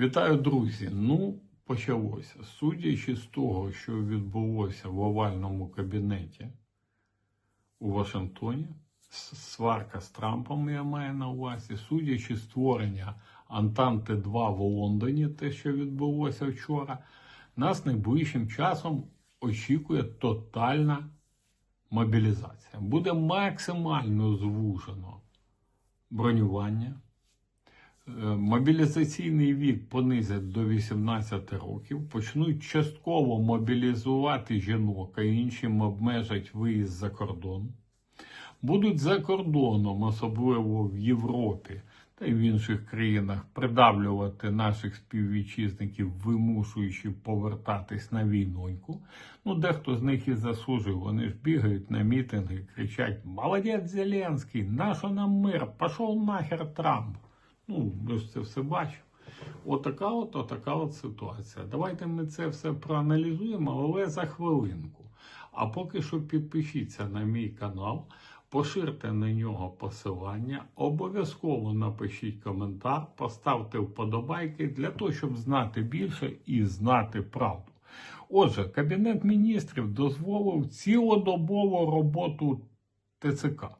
Вітаю, друзі. Ну, почалося. Судячи з того, що відбулося в овальному кабінеті у Вашингтоні, сварка з Трампом я маю на увазі, судячи створення Антанти 2 в Лондоні, те, що відбулося вчора, нас найближчим часом очікує тотальна мобілізація. Буде максимально звужено бронювання. Мобілізаційний вік понизять до 18 років, почнуть частково мобілізувати жінок, а іншим обмежать виїзд за кордон. Будуть за кордоном, особливо в Європі та й в інших країнах, придавлювати наших співвітчизників, вимушуючи повертатись на війноньку. Ну, дехто з них і заслужив. Вони ж бігають на мітинги, кричать: Молодець Зеленський, нащо нам мир? Пішов нахер Трамп. Ну, ви ж це все бачимо. Отака от, отака от ситуація. Давайте ми це все проаналізуємо, але за хвилинку. А поки що підпишіться на мій канал, поширте на нього посилання, обов'язково напишіть коментар, поставте вподобайки для того, щоб знати більше і знати правду. Отже, Кабінет міністрів дозволив цілодобову роботу ТЦК.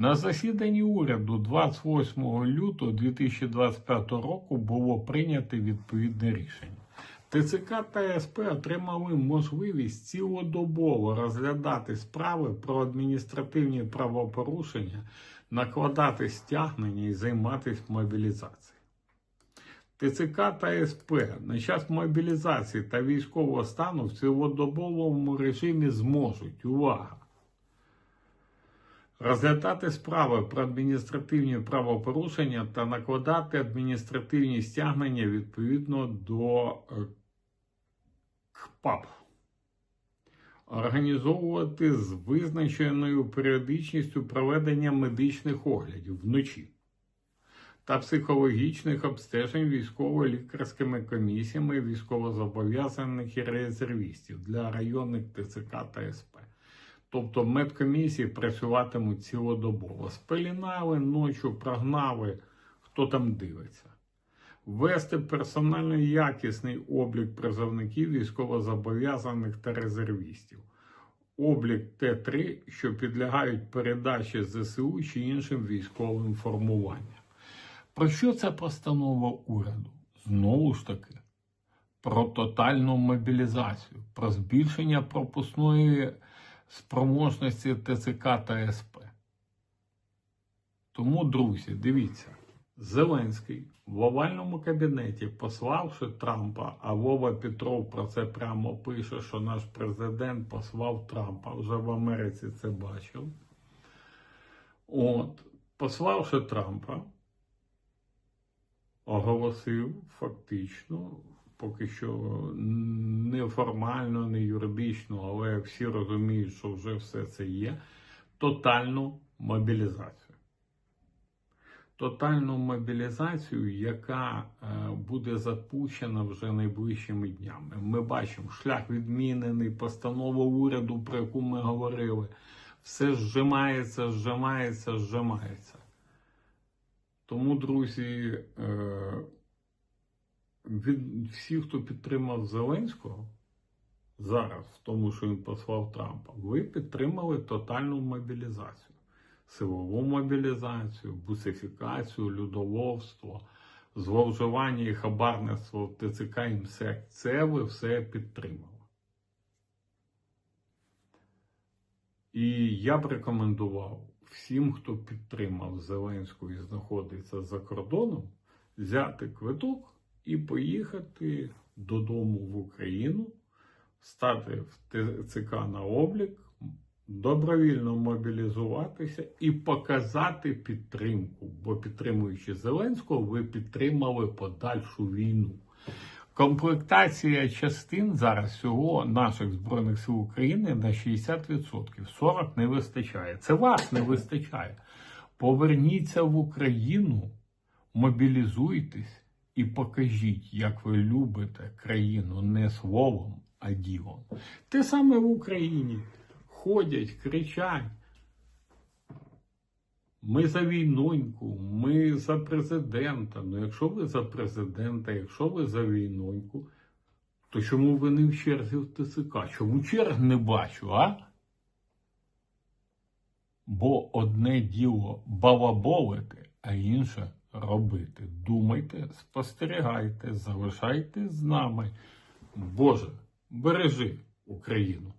На засіданні уряду 28 лютого 2025 року було прийнято відповідне рішення. ТЦК та СП отримали можливість цілодобово розглядати справи про адміністративні правопорушення, накладати стягнення і займатися мобілізацією. ТЦК та СП на час мобілізації та військового стану в цілодобовому режимі зможуть увага! Розглядати справи про адміністративні правопорушення та накладати адміністративні стягнення відповідно до е, КПАП, організовувати з визначеною періодичністю проведення медичних оглядів вночі та психологічних обстежень військово-лікарськими комісіями військовозобов'язаних і резервістів для районних ТЦК та СП. Тобто медкомісії працюватимуть цілодобово. Спелінали, ночі прогнали, хто там дивиться. Ввести персонально якісний облік призовників військовозобов'язаних та резервістів. Облік Т3, що підлягають передачі ЗСУ чи іншим військовим формуванням. Про що ця постанова уряду? Знову ж таки, про тотальну мобілізацію, про збільшення пропускної спроможності ТЦК та СП. Тому, друзі, дивіться, Зеленський в овальному кабінеті, пославши Трампа, а Вова Петров про це прямо пише, що наш президент послав Трампа, вже в Америці це бачив. От, пославши Трампа, оголосив фактично, поки що не формально, не юридично, але всі розуміють, що вже все це є, тотальну мобілізацію. Тотальну мобілізацію, яка е, буде запущена вже найближчими днями. Ми бачимо, шлях відмінений, постанова уряду, про яку ми говорили, все зжимається, зжимається, зжимається. Тому, друзі, е, від всіх, хто підтримав Зеленського зараз, в тому, що він послав Трампа, ви підтримали тотальну мобілізацію, силову мобілізацію, бусифікацію, людоловство, зловживання і хабарництво в ТЦК і МСЕК. Це ви все підтримали. І я б рекомендував всім, хто підтримав Зеленського і знаходиться за кордоном, взяти квиток і поїхати додому в Україну, стати в ТЦК на облік, добровільно мобілізуватися і показати підтримку. Бо підтримуючи Зеленського, ви підтримали подальшу війну. Комплектація частин зараз всього наших Збройних сил України на 60%. 40% не вистачає. Це вас не вистачає. Поверніться в Україну, мобілізуйтесь і покажіть, як ви любите країну не словом, а ділом. Те саме в Україні ходять, кричать. Ми за війноньку, ми за президента. Ну, якщо ви за президента, якщо ви за війноньку, то чому ви не в черзі в ТСК? Чому черг не бачу, а? Бо одне діло балаболити, а інше робити. Думайте, спостерігайте, залишайтесь з нами. Боже, бережи Україну.